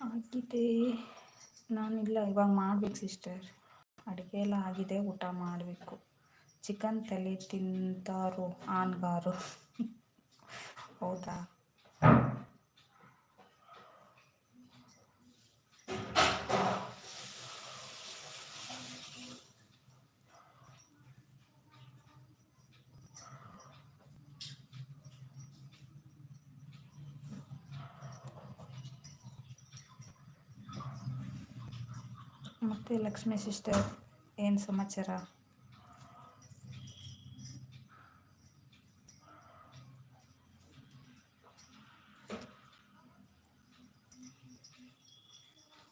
ಆಗಿದೆ. ನಾನಿಲ್ಲ, ಇವಾಗ ಮಾಡ್ಬೇಕು ಸಿಸ್ಟರ್ ಅಡುಗೆ ಎಲ್ಲ ಆಗಿದೆ, ಊಟ ಮಾಡಬೇಕು. ಚಿಕನ್ ತಲೆ ತಿಂತಾರೋ ಆನ್ಗಾರು ಹೌದಾ? ಮತ್ತೆ ಲಕ್ಷ್ಮಿ ಸಿಸ್ಟರ್ ಏನು ಸಮಾಚಾರ?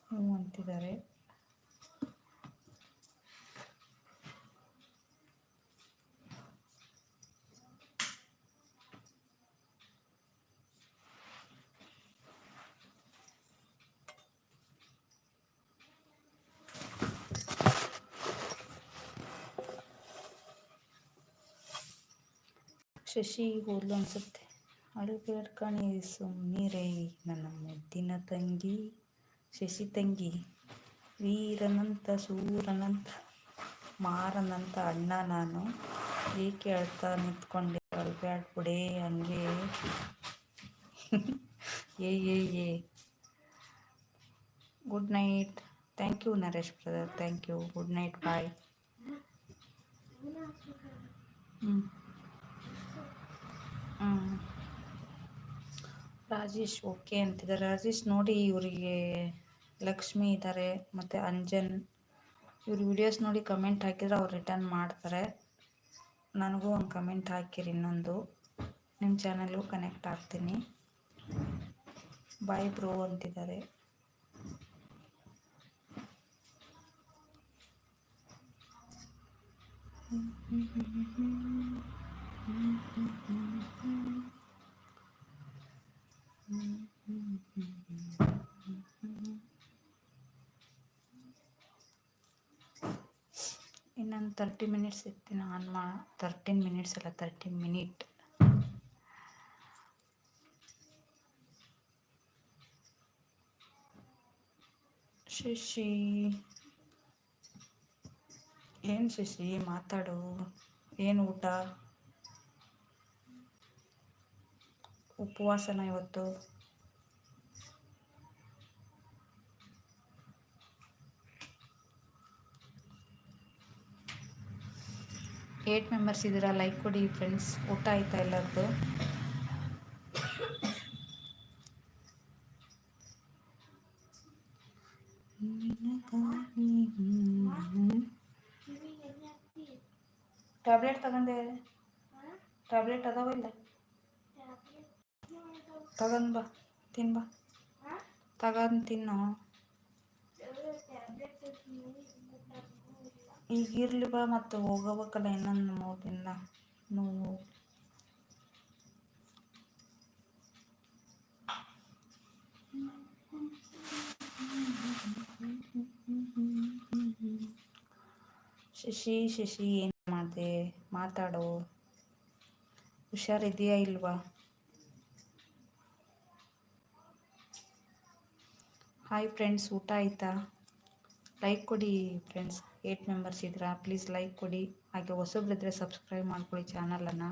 ಹ್ಞೂ ಅಂತಿದ್ದಾರೆ. ಶಶಿ ಹೋದ್ಲು ಅನ್ಸುತ್ತೆ. ಅಳಬೇಡ ಕಣಿ ಸುಮ್ಮನಿರೇ ನನ್ನ ಮುದ್ದಿನ ತಂಗಿ, ಶಶಿ ತಂಗಿ. ವೀರನಂತ, ಸೂರನಂತ, ಮಾರನಂತ ಅಣ್ಣ ನಾನು. ಏಕೆ ಅಳ್ತಾ ನಿಂತ್ಕೊಂಡೆ? ಅಳ್ಬ್ಯಾಡ ಬಿಡೇ ಹಂಗೆ. ಏ ಏ ಏ. Good night. Thank you Naresh brother. Thank you. Good night. Bye. ಹ್ಞೂ ರಾಜೇಶ್, ಓಕೆ ಅಂತಿದ್ದಾರೆ. ರಾಜೇಶ್ ನೋಡಿ ಇವರಿಗೆ ಲಕ್ಷ್ಮಿ ಇದ್ದಾರೆ ಮತ್ತು ಅಂಜನ್. ಇವ್ರ ವಿಡಿಯೋಸ್ ನೋಡಿ ಕಮೆಂಟ್ ಹಾಕಿದ್ರೆ ಅವ್ರು ರಿಟರ್ನ್ ಮಾಡ್ತಾರೆ. ನನಗೂ ಒಂದು ಕಮೆಂಟ್ ಹಾಕಿರಿ ಇನ್ನೊಂದು. ನಿಮ್ಮ ಚಾನಲ್ಗೂ ಕನೆಕ್ಟ್ ಆಗ್ತೀನಿ. ಬಾಯ್ ಬ್ರೋ ಅಂತಿದ್ದಾರೆ. ಇನ್ನೊಂದು ತರ್ಟಿ ಮಿನಿಟ್ಸ್ ಇರ್ತೀನಿ ಆನ್ ಮಾ ತರ್ಟೀನ್ ಮಿನಿಟ್ಸ್ ಅಲ್ಲ ತರ್ಟಿ ಮಿನಿಟ್ ಶಶಿ, ಏನು ಶಶಿ ಮಾತಾಡು? ಏನು ಊಟ? ಉಪವಾಸನ ಇವತ್ತು? ಏಟ್ ಮೆಂಬರ್ಸ್ ಇದ್ದೀರಾ ಲೈಕ್ ಕೊಡಿ ಫ್ರೆಂಡ್ಸ್ ಊಟ ಆಯ್ತಾ ಎಲ್ಲರದ್ದು ಟ್ಯಾಬ್ಲೆಟ್ ತಗೊಂಡೆ. ಟ್ಯಾಬ್ಲೆಟ್ ಅದಾವ ಇಲ್ಲ? ತಗೊಂಡ್ ಬಾ, ತಿನ್ ಬಾ. ತಗೊಂಡ್ ತಿನ್ನು. ಈಗ ಇರ್ಲಿ ಬಾ ಮತ್ತೆ ಹೋಗಬೇಕಲ್ಲ ಇನ್ನೊಂದು ಮೂರು ದಿನ ನೋವು. ಶಶಿ ಶಶಿ, ಏನು ಮಾಡಿದೆ? ಮಾತಾಡು. ಹುಷಾರಿದೆಯಾ ಇಲ್ವಾ? ಹಾಯ್ ಫ್ರೆಂಡ್ಸ್ ಊಟ ಆಯ್ತಾ? ಲೈಕ್ ಕೊಡಿ ಫ್ರೆಂಡ್ಸ್ ಏಟ್ ಮೆಂಬರ್ಸ್ ಇದ್ದೀರಾ ಪ್ಲೀಸ್ ಲೈಕ್ ಕೊಡಿ. ಹಾಗೆ ಹೊಸಬ್ರಿದ್ರೆ ಸಬ್ಸ್ಕ್ರೈಬ್ ಮಾಡ್ಕೊಳ್ಳಿ ಚಾನಲನ್ನು